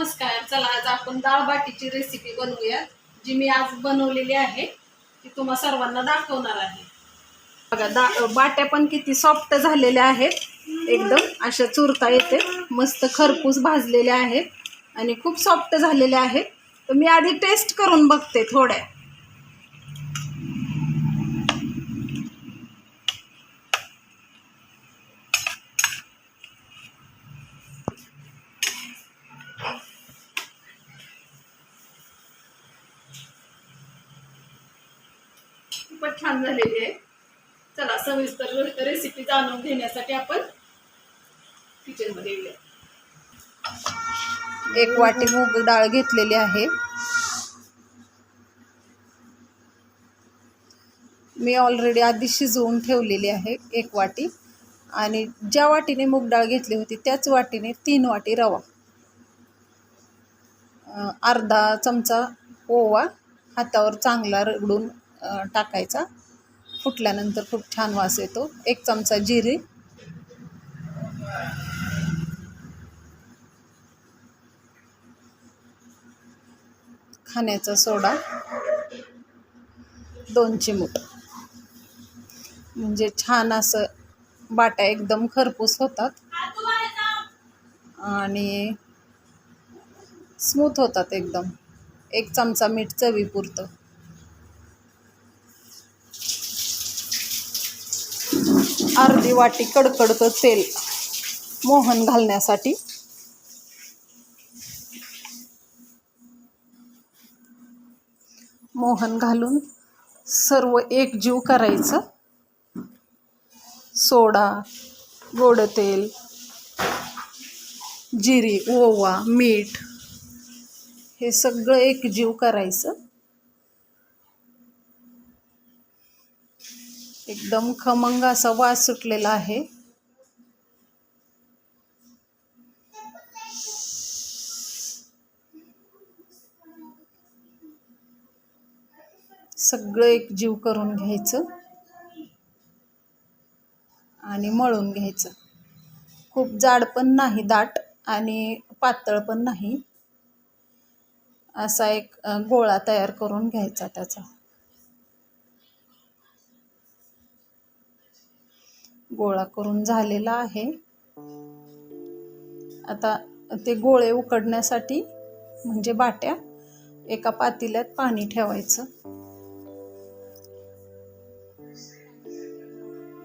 नमस्कार. चला आज आपण दाळबाटीची रेसिपी बनवूयात जी मी आज बनवलेली आहे. ती तुम्हा सर्वांना दाखवणार आहे. बघा दा बाट्या पण किती सॉफ्ट झालेल्या आहेत. एकदम अशा चुरता येते. मस्त खरपूस भाजलेल्या आहेत आणि खूप सॉफ्ट झालेल्या आहेत. तर मी आधी टेस्ट करून बघते थोड्या खूपच छान झालेली आहे चला सविस्तर रेसिपी जाणून घेण्यासाठी आपण किचनमध्ये येऊया. एक वाटी मूग डाळ घेतलेली आहे. मी ऑलरेडी आधी शिजवून ठेवलेली आहे एक वाटी. आणि ज्या वाटीने मूग डाळ घेतली होती त्याच वाटीने तीन वाटी रवा. अर्धा चमचा ओवा हातावर चांगला रगडून टाकायचा. फुटल्यानंतर खूप छान वास येतो. एक चमचा जिरे. खाण्याचा सोडा. दोन चिमूट. म्हणजे छान असं बाट्या एकदम खरपूस होतात. आणि स्मूथ होतात एकदम. एक चमचा मीठ चवीपुरतं. अर्धी वाटी कडकडतं तेल मोहन घालण्यासाठी. मोहन घालून सर्व एकजीव करायचं. सोडा गोड तेल जिरी ओवा मीठ हे सगळं एकजीव करायचं. एकदम खमंग असा वास सुटलेला आहे. सगळं एक जीव करून घ्यायचं आणि मळून घ्यायचं. खूप जाड पण नाही दाट आणि पातळ पण नाही. असा एक गोळा तयार करून घ्यायचा त्याचा. गोळा करून झालेला आहे. आता ते गोळे उकडण्यासाठी म्हणजे बाट्या एका पातेल्यात पाणी ठेवायचं.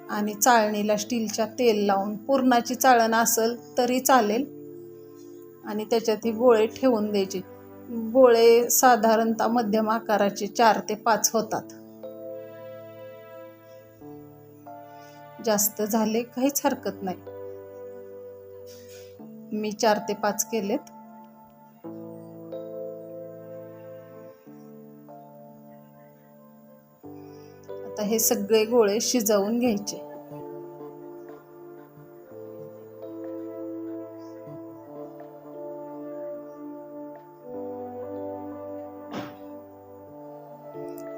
आणि चाळणीला स्टीलच्या तेल लावून पुरणाची चाळण असेल तरी चालेल. आणि त्याच्यात हे गोळे ठेवून द्यायचे. गोळे साधारणतः मध्यम आकाराचे चार ते पाच होतात. जास्त झाले काहीच हरकत नाही. मी चार ते पाच केलेत. आता हे सगळे गोळे शिजवून घ्यायचे.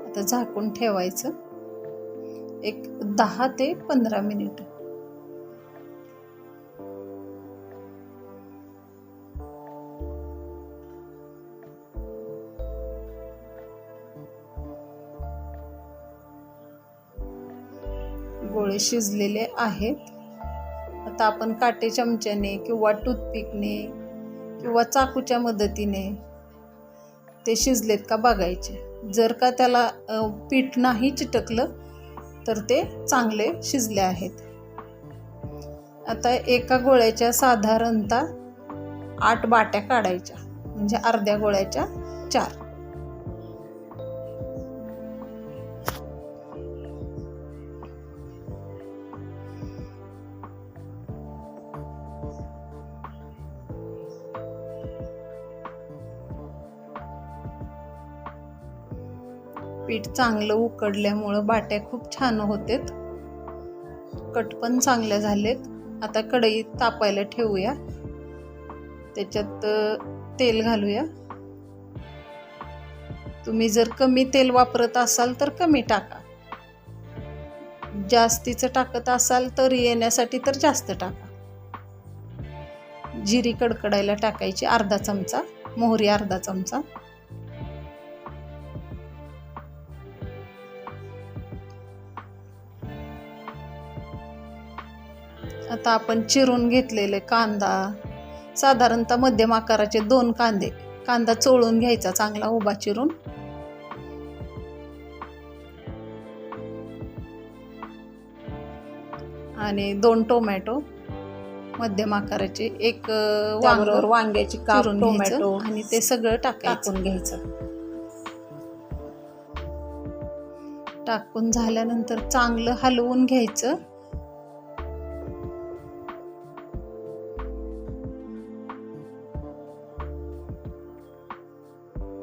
आता झाकून ठेवायचं. एक दहा ते पंधरा मिनिट. गोळे शिजलेले आहेत. आता आपण काटे चमच्याने किंवा टूथपिकने किंवा चाकूच्या मदतीने ते शिजलेत का बघायचे. जर का त्याला पीठ नाही चिटकलं तर ते चांगले शिजले आहेत. आता एका गोळ्याच्या साधारणतः आठ बाट्या काढायच्या म्हणजे अर्ध्या गोळ्याच्या चार. पीठ चांगलं उकडल्यामुळं बाट्या खूप छान होतेत. कट पण चांगल्या झालेत. आता कढई तापायला ठेवूया. त्याच्यात तेल घालूया. तुम्ही जर कमी तेल वापरत असाल तर कमी टाका. जास्तीचं टाकत असाल तर येण्यासाठी तर जास्त टाका. जिरी कडकडायला टाकायची अर्धा चमचा मोहरी अर्धा चमचा. आता आपण चिरून घेतलेले कांदा साधारणतः मध्यम आकाराचे दोन कांदे. कांदा चोळून घ्यायचा चांगला उभा चिरून. आणि दोन टोमॅटो मध्यम आकाराचे एक अ, त्याबरोबर वांग वांग्याची काप चिरून टोमॅटो आणि ते सगळं टाकून घ्यायचं. टाकून झाल्यानंतर चांगलं हलवून घ्यायचं.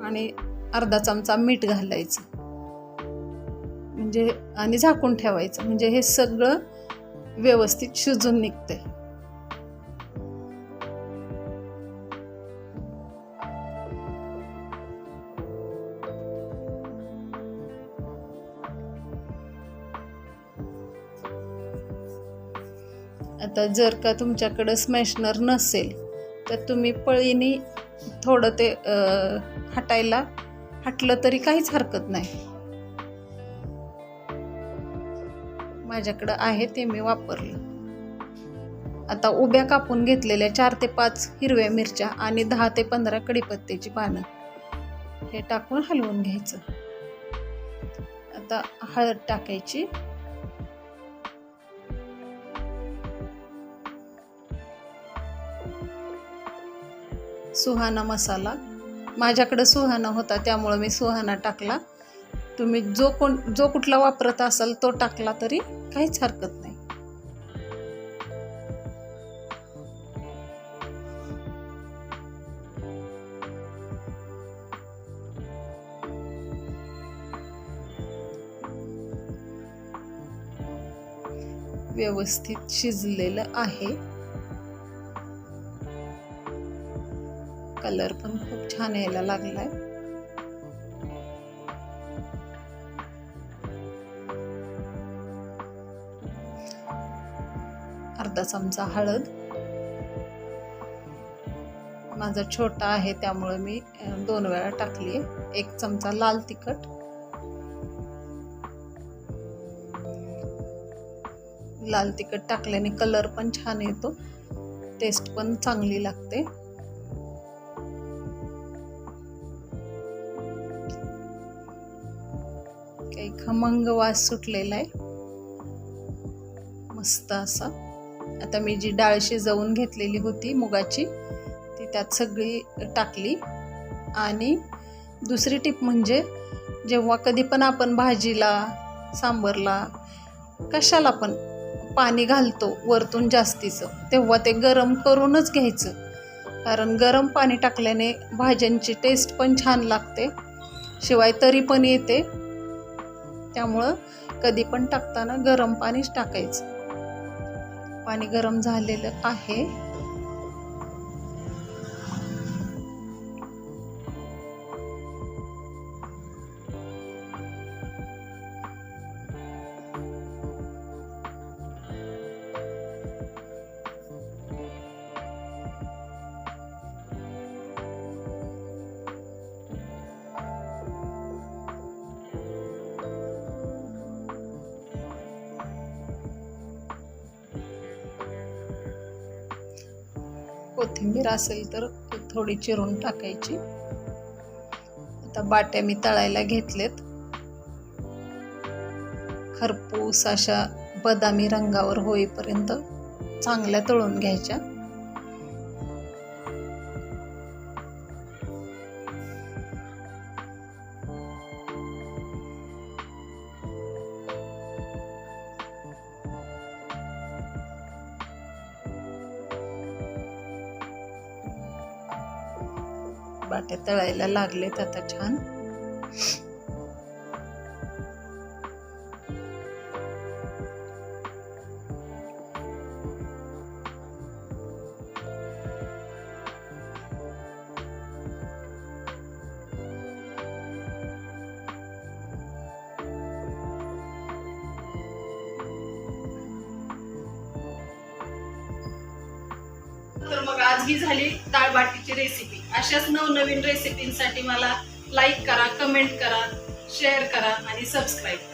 आणि अर्धा चमचा मीठ घालायचं. म्हणजे आणि झाकून ठेवायचं. म्हणजे हे सगळं व्यवस्थित शिजून निघतंय. आता जर का तुमच्याकडं स्मॅशनर नसेल तर तुम्ही पळीने थोडं ते हटायला हटलं तरी काहीच हरकत नाही. माझ्याकडं आहे ते मी वापरलं. आता उभ्या कापून घेतलेल्या चार ते पाच हिरव्या मिरच्या आणि दहा ते पंधरा कडीपत्त्याची पानं हे टाकून हलवून घ्यायचं. आता हळद टाकायची. सुहाना मसाला माझ्याकडं सुहाना होता त्यामुळं मी सुहाना टाकला. तुम्ही जो कोण जो कुठला वापरत असाल तो टाकला तरी काहीच हरकत नाही. व्यवस्थित शिजलेलं आहे. कलर पण खूप छान यायला लागलाय. अर्धा चमचा हळद. माझा छोटा आहे त्यामुळे मी दोन वेळा टाकली. एक चमचा लाल तिखट. लाल तिखट टाकल्याने कलर पण छान येतो. टेस्ट पण चांगली लागते. खमंग वास सुटलेला आहे. मस्त असा. आता मी जी डाळ शिजवून घेतलेली होती मुगाची ती त्यात सगळी टाकली. आणि दुसरी टीप म्हणजे जेव्हा कधी पण आपण भाजीला सांबरला कशाला पण पाणी घालतो वरतून जास्तीचं तेव्हा ते गरम करूनच घ्यायचं. कारण गरम पाणी टाकल्याने भाज्यांची टेस्ट पण छान लागते. शिवाय तरी पण येते. त्यामुळं कधी पण टाकताना गरम पाणीच टाकायचं. पाणी गरम झालेलं आहे. कोथिंबीर असेल तर थोडी चिरून टाकायची. आता बाट्या मी तळायला घेतलेत. खरपूस अशा बदामी रंगावर होईपर्यंत चांगल्या तळून घ्यायच्या. बाट्या तळायला लागलेत आता छान. तर मग आज ही झाली डाळ बाटीची रेसिपी अशाच नवनवीन रेसिपींसाठी मला लाईक करा कमेंट करा शेअर करा आणि सबस्क्राईब करा.